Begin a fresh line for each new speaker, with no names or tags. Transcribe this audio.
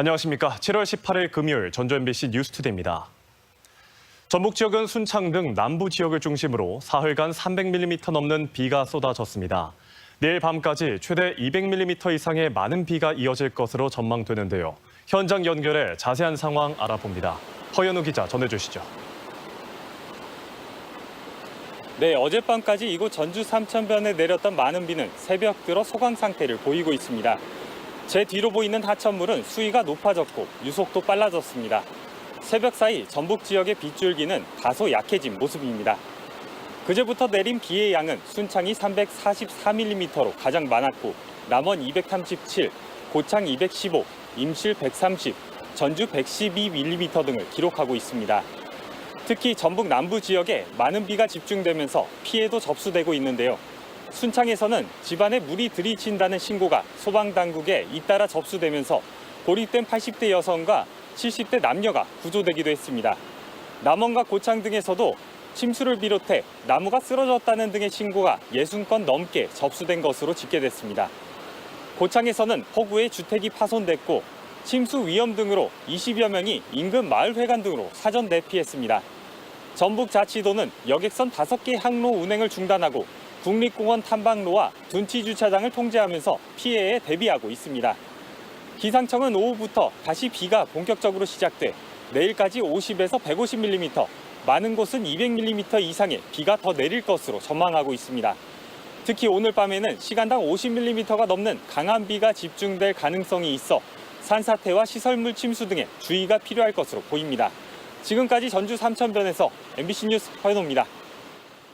안녕하십니까. 7월 18일 금요일 전주 MBC 뉴스투데이입니다. 전북 지역은 순창 등 남부 지역을 중심으로 사흘간 300mm 넘는 비가 쏟아졌습니다. 내일 밤까지 최대 200mm 이상의 많은 비가 이어질 것으로 전망되는데요. 현장 연결해 자세한 상황 알아봅니다. 허연우 기자 전해주시죠.
네, 어젯밤까지 이곳 전주 삼천변에 내렸던 많은 비는 새벽 들어 소강 상태를 보이고 있습니다. 제 뒤로 보이는 하천물은 수위가 높아졌고 유속도 빨라졌습니다. 새벽 사이 전북 지역의 빗줄기는 다소 약해진 모습입니다. 그제부터 내린 비의 양은 순창이 344mm로 가장 많았고 남원 237, 고창 215, 임실 130, 전주 112mm 등을 기록하고 있습니다. 특히 전북 남부 지역에 많은 비가 집중되면서 피해도 접수되고 있는데요. 순창에서는 집안에 물이 들이친다는 신고가 소방당국에 잇따라 접수되면서 고립된 80대 여성과 70대 남녀가 구조되기도 했습니다. 남원과 고창 등에서도 침수를 비롯해 나무가 쓰러졌다는 등의 신고가 60건 넘게 접수된 것으로 집계됐습니다. 고창에서는 폭우에 주택이 파손됐고 침수 위험 등으로 20여 명이 인근 마을 회관 등으로 사전 대피했습니다. 전북자치도는 여객선 5개 항로 운행을 중단하고 국립공원 탐방로와 둔치 주차장을 통제하면서 피해에 대비하고 있습니다. 기상청은 오후부터 다시 비가 본격적으로 시작돼 내일까지 50에서 150mm, 많은 곳은 200mm 이상의 비가 더 내릴 것으로 전망하고 있습니다. 특히 오늘 밤에는 시간당 50mm가 넘는 강한 비가 집중될 가능성이 있어 산사태와 시설물 침수 등에 주의가 필요할 것으로 보입니다. 지금까지 전주 삼천변에서 MBC 뉴스 허연호입니다.